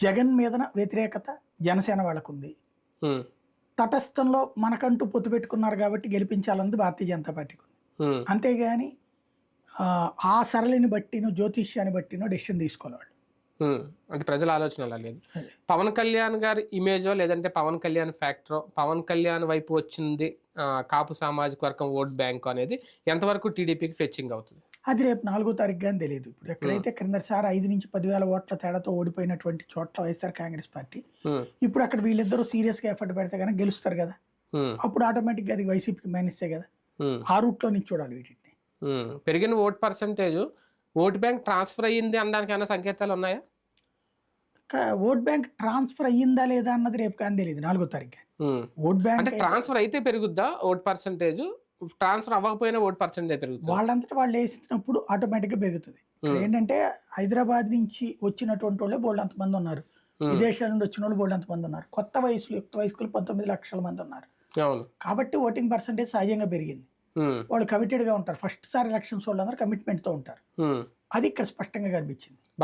జగన్ మీద వ్యతిరేకత జనసేన వాళ్ళకు ఉంది తటస్థంలో మనకంటూ పొత్తు పెట్టుకున్నారు కాబట్టి గెలిపించాలన్నది భారతీయ జనతా పార్టీకి ఉంది అంతేగాని ఆ, సరళిని బట్టినో జ్యోతిష్యాన్ని బట్టినో డెసిషన్ తీసుకోవాలి. అంటే ప్రజల ఆలోచన అలా లేదు. పవన్ కళ్యాణ్ గారి ఇమేజో లేదంటే పవన్ కళ్యాణ్ ఫ్యాక్టరో పవన్ కళ్యాణ్ వైపు వచ్చింది కాపు సామాజిక వర్గం ఓట్ బ్యాంక్ అనేది ఎంతవరకు టీడీపీకి ఫెచ్చింగ్ అవుతుంది? అది రేపు నాలుగో తారీఖు కానీ తెలియదు ఇప్పుడు ఎక్కడైతే క్రిందసారి ఐదు నుంచి పదివేల ఓట్ల తేడాతో ఓడిపోయినటువంటి చోట్ల వైఎస్ఆర్ కాంగ్రెస్ పార్టీ ఇప్పుడు అక్కడ వీళ్ళిద్దరూ సీరియస్గా ఎఫర్ట్ పెడితే కానీ గెలుస్తారు కదా. అప్పుడు ఆటోమేటిక్గా అది వైసీపీకి మైనస్సే కదా. ఆ రూట్లో నుంచి చూడాలి వీటిని. పెరిగిన vote percentage vote bank transfer అయ్యింది అనడానికి ఏమైనా సంకేతాలు ఉన్నాయా? ఓట్ బ్యాంక్ ట్రాన్స్ఫర్ అయ్యిందా లేదా అన్నది రేపు కానీ తెలియదు నాలుగో తారీఖు. ఓట్ బ్యాంక్ ట్రాన్స్ఫర్ అయితే పెరుగుద్దా ఓట్ పర్సంటేజ్ ట్రాన్స్ఫర్ అవ్వకపోయినా ఓట్ పర్సంటేజ్ పెరుగుతుంది. వాళ్ళంతటా వాళ్ళు వేసినప్పుడు ఆటోమేటిక్గా పెరుగుతుంది. ఇక్కడ ఏంటంటే హైదరాబాద్ నుంచి వచ్చినటువంటి వాళ్ళే బోల్డ్ అంతమంది ఉన్నారు. విదేశాల నుండి వచ్చిన వాళ్ళు బోల్డ్ అంతమంది ఉన్నారు. కొత్త వయసులు యుక్త వయస్కులు పంతొమ్మిది లక్షల మంది ఉన్నారు. కాబట్టి ఓటింగ్ పర్సంటేజ్ సహజంగా పెరిగింది. ఉమ్, వాళ్ళు కమిటెడ్గా ఉంటారు. ఫస్ట్ సారి ఎలక్షన్స్ వాళ్ళందరూ కమిట్మెంట్తో ఉంటారు. అది ఇక్కడ స్పష్టంగా కనిపించింది.